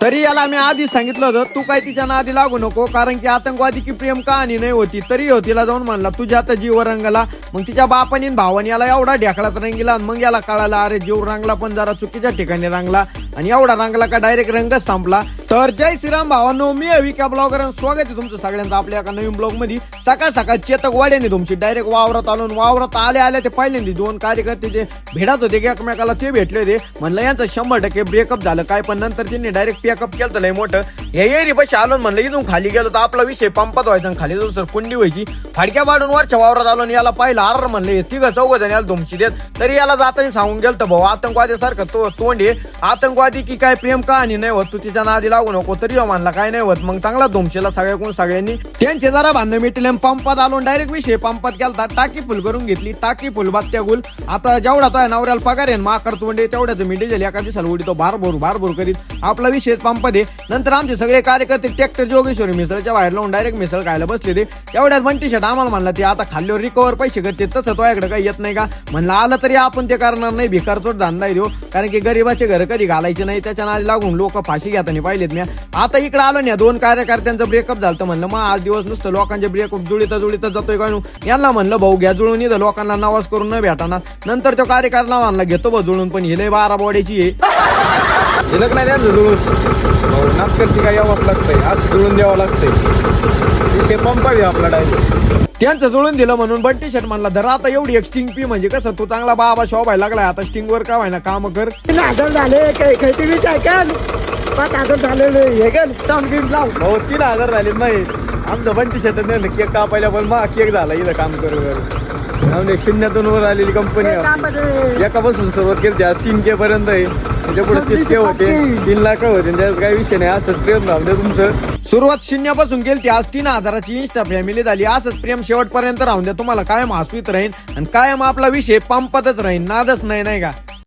तरी याला मी आधीच सांगितलं होतं तू काय तिच्या नादी लागू नको कारण की आतंकवादी की प्रेम कहाणी नाही होती तरी हो तिला जाऊन म्हणला तुझ्या आता जीव रंगला मग तिच्या बापानी भावाने याला एवढा ढेकळात रंगीला आणि मग याला कळाला अरे जीव रंगला पण जरा चुकीच्या ठिकाणी रंगला आणि एवढा रंगला का डायरेक्ट रंगच संपला तर जय श्रीराम भावांनो मी अविका ब्लॉगर स्वागत आहे तुमचं सगळ्यांचं आपल्या एका नवीन ब्लॉगमध्ये सकाळ सकाळ चेतक वाड्याने तुमची डायरेक्ट वावरात आलो वावरात आले आले ते पहिल्यांदा दोन कार्यकर्ते जे भेटत होते की एकमेकाला ते भेटले होते. म्हणलं यांचं शंभर टक्के ब्रेकअप झालं. काय पण नंतर त्यांनी डायरेक्ट पॅकअप केलं लय मोठं. हे एरी पैसे आलो म्हणलं इथून खाली गेलो तर आपला विषय पंपात व्हायचा आणि खाली दुसरं कुंडी व्हायची. फाडक्या पाडून वरच्या वावरात आलो आणि याला पाहिलं आर म्हणलं हे तिघं चौघ जण याला धुमची देत. तरी याला जाताना सांगून गेलं भाऊ आतंकवादी सारखं तो तोंड आहे. आतंकवादी की काय प्रेम कहाणी नाही होत तू तिच्या नादीला लागू नको हो, तरी मानला काय नाही होत. मग चांगला धुमशीला सगळ्याकडून सगळ्यांनी. त्यांचे जरा भांडण मिटले पंपात आलो डायरेक्ट विषय पंपात गेलता. टाकी फुल करून घेतली. टाकी फुल बात्या गुल. आता जेवढा तो नवऱ्याला पगार आहे माकड तोंडे तेवढ्याच मी डिझेल एका दिवसाला उडी तो भारभर भारभर करीत. आपला विषय पंपात आहे. नंतर आमचे सगळे कार्यकर्ते ट्रॅक्टर जोगेश्वरी मिसळच्या बाहेर लावून डायरेक्ट मिसळ खायला बसले ते. तेवढ्याच पण टी शर्ट आम्हाला म्हणला ते आता खाल्ल्यावर रिकवर पैसे करते. तसं तो याकडे काही येत नाही का? म्हणलं आलं तरी आपण ते करणार नाही. भिकारचोट धंदा देऊ कारण की गरीबाचे घर कधी घालायचे नाही त्याच्या नादी लागून लोक फाशी घेताना पाहिलेत मी आता इकडे आलो ना दोन कार्यकर्त्यांचं ब्रेकअप झालं म्हणलं. मग आज दिवस नुसतं लोकांचे ब्रेकअप जुळीता जुळीता जातोय काय नु. यांना म्हणलं भाऊ घ्या जुळून इथं लोकांना नवाज करून न भेटाना नंतर तो कार्यकर्ता म्हणला घेतो बा जुळून पण हिले बारा बॉडीची आहे. झिलक नाही त्यांचं जुळून. नाटकरची काय यावंच लागतंय. आज जुळून द्यावं लागतंय. आपला डायरेक्ट. त्यांचं जुळून दिलं म्हणून बंटी शर्ट म्हणला धरा आता एवढी एक स्टिंग पी म्हणजे कसं? तू चांगला बाबा शोभायला लागलाय. आता स्टिंग वर का व्हायना? काम कर. झाले काय काय पाच हजार झालेले हे गण साऊंड बिम लाव. भाऊ तीन हजार झाले नाही आमचं बंटी शेतात नाही केक कापायला पण मा केक झाला इथं काम करू आमच्या शून्यातून वर आलेली कंपनी एकापासून सुरुवात केली आज तीन के पर्यंत आहे. त्याच्या पुढे तीस के होते तीन लाख होते. त्यात काही विषय नाही असंच प्रेम राहू दे तुमचं. सुरुवात शून्यापासून गेली ती आज तीन हजाराची इंस्टा फॅमिली झाली. असंच प्रेम शेवटपर्यंत राहून द्या तुम्हाला कायम हसवीत राहीन आणि कायम आपला विषय पंपातच राहीन. नादच नाही नाही का?